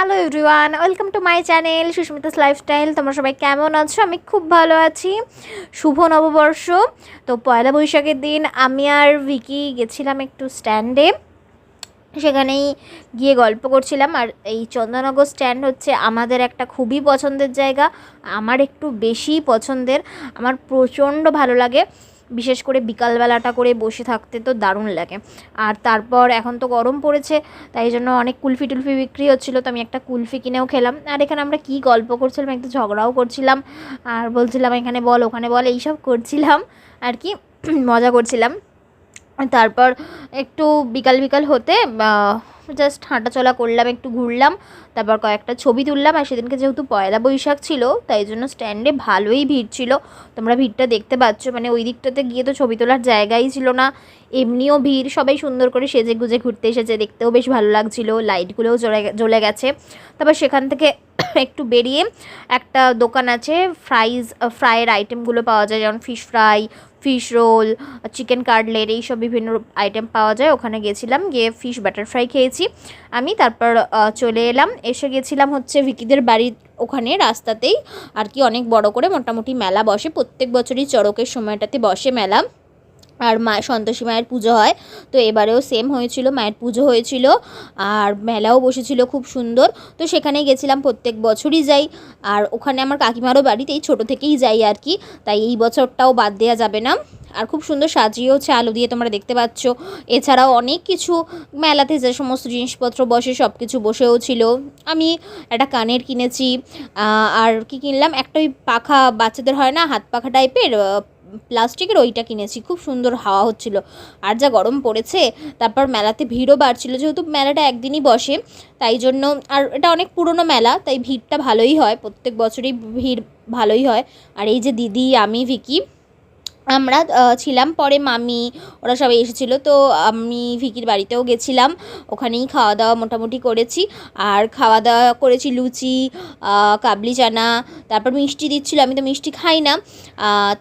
Hello everyone welcome to my channel Susmita's lifestyle তোমরা সবাই কেমন আছো? আমি খুব ভালো আছি। শুভ নববর্ষ। তো পয়লা বৈশাখের দিন আমি আর ভিকি গেছিলাম একটু স্ট্যান্ডে। সেখানেই গিয়ে গল্প করছিলাম। আর এই চন্দননগর স্ট্যান্ড হচ্ছে আমাদের একটা খুবই পছন্দের জায়গা। আমার একটু বেশি পছন্দের। আমার প্রচণ্ড ভালো লাগে। বিশেষ করে বিকালবেলাটা করে বসে থাকতে তো দারুণ লাগে। আর তারপর এখন তো গরম পড়েছে, তাই জন্য অনেক কুলফি টুলফি বিক্রি হচ্ছিল, তো আমি একটা কুলফি কিনেও খেলাম। আর এখানে আমরা কী গল্প করছিলাম, একটু ঝগড়াও করছিলাম। আর বলছিলাম, এখানে বল, ওখানে বল, এইসব করছিলাম। আর কি, মজা করছিলাম। তারপর একটু বিকাল বিকাল হতে জাস্ট হাঁটাচলা করলাম, একটু ঘুরলাম, তারপর কয়েকটা ছবি তুললাম, আর সেদিনকে যেহেতু পয়লা বৈশাখ ছিল, তাই জন্য স্ট্যান্ডে ভালোই ভিড় ছিল। তোমরা ভিড়টা দেখতে পাচ্ছ মানে ওই দিকটাতে গিয়ে তো ছবি তোলার জায়গাই ছিল না। এমনিও ভিড়, সবাই সুন্দর করে সেজে গুজে ঘুরতে এসেছে, দেখতেও বেশ ভালো লাগছিল লাইটগুলোও জ্বলে জ্বলে গেছে। তারপর সেখান থেকে একটু বেরিয়ে একটা দোকান আছে ফ্রাইজ ফ্রাইয়ের আইটেমগুলো পাওয়া যায়, যেমন fish fry fish roll, chicken cutlet, এইসব বিভিন্ন আইটেম পাওয়া যায়। ওখানে গেছিলাম, গিয়ে ফিশ বাটার ফ্রাই খেয়েছি। আমি তারপর চলে এলাম। এসে গেছিলাম হচ্ছে ভিকিদের বাড়ির ওখানে রাস্তাতেই। আর কি অনেক বড় করে মোটামুটি মেলা বসে। প্রত্যেক বছরই চড়কের সময়টাতে বসে মেলা। আর মা, সন্তোষী মায়ের পুজো হয়। তো এবারেও সেম হয়েছিল, মায়ের পুজো হয়েছিল। আর মেলাও বসেছিল খুব সুন্দর। তো সেখানেই গেছিলাম, প্রত্যেক বছরই যাই। আর ওখানে আমার কাকিমারও বাড়িতে, এই ছোটো থেকেই যাই আর কি। তাই এই বছরটাও বাদ দেওয়া যাবে না। আর খুব সুন্দর সাজিয়েওছে আলো দিয়ে তোমরা দেখতে পাচ্ছ। এছাড়াও অনেক কিছু, মেলাতে যে সমস্ত জিনিসপত্র বসে সব কিছু বসেও ছিল। আমি একটা কানের কিনেছি। আর কি কিনলাম? একটা ওই পাখা, বাচ্চাদের হয় না, হাত পাখা টাইপের প্লাস্টিকের ওইটা কিনেছি, খুব সুন্দর হাওয়া হচ্ছিল। আর যা গরম পড়েছে, তারপর মেলাতে ভিড়ও বাড়ছিল, যেহেতু মেলাটা একদিনই বসে, তাই জন্য, আর এটা অনেক পুরনো মেলা, তাই ভিড়টা ভালোই হয়, প্রত্যেক বছরই ভিড় ভালোই হয়। আর এই যে দিদি, আমি, ভিকি আমরা ছিলাম। পরে মামি, ওরা সবাই এসেছিল। তো আমি ভিকির বাড়িতেও গেছিলাম। ওখানেই খাওয়া দাওয়া মোটামুটি করেছি। আর খাওয়া দাওয়া করেছি লুচি কাবলি চানা, তারপর মিষ্টি দিচ্ছিল। আমি তো মিষ্টি খাই না।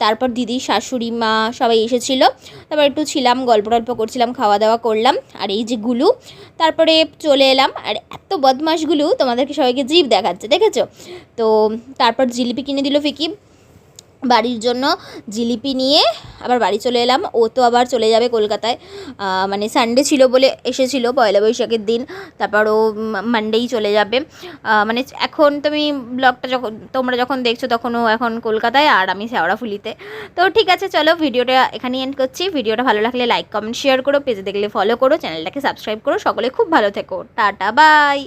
তারপর দিদি, শাশুড়ি, মা সবাই এসেছিল। তারপর একটু ছিলাম, গল্প টল্প করছিলাম খাওয়া দাওয়া করলাম। আর এই যে গুলু, তারপরে চলে এলাম। আর এত বদমাশগুলো, তোমাদেরকে সবাইকে জিভ দেখাচ্ছে, দেখেছ? তো তারপর জিলিপি কিনে দিল ফিকি বাড়ির জন্য জিলিপি নিয়ে আবার বাড়ি চলে এলাম। ও তো আবার চলে যাবে কলকাতায়। মানে সানডে ছিল বলে এসেছিল পয়লা বৈশাখের দিন। তারপর ও মানডেই চলে যাবে। মানে এখন তুমি ব্লগটা যখন, তোমরা যখন দেখছ তখন ও এখন কলকাতায় আর আমি শেওড়াফুলিতে তো ঠিক আছে, চলো ভিডিওটা এখানেই এন্ড করছি। ভিডিওটা ভালো লাগলে লাইক কমেন্ট শেয়ার করো। পেজে দেখলে ফলো করো। চ্যানেলটাকে সাবস্ক্রাইব করো। সকলে খুব ভালো থেকো। Tata bye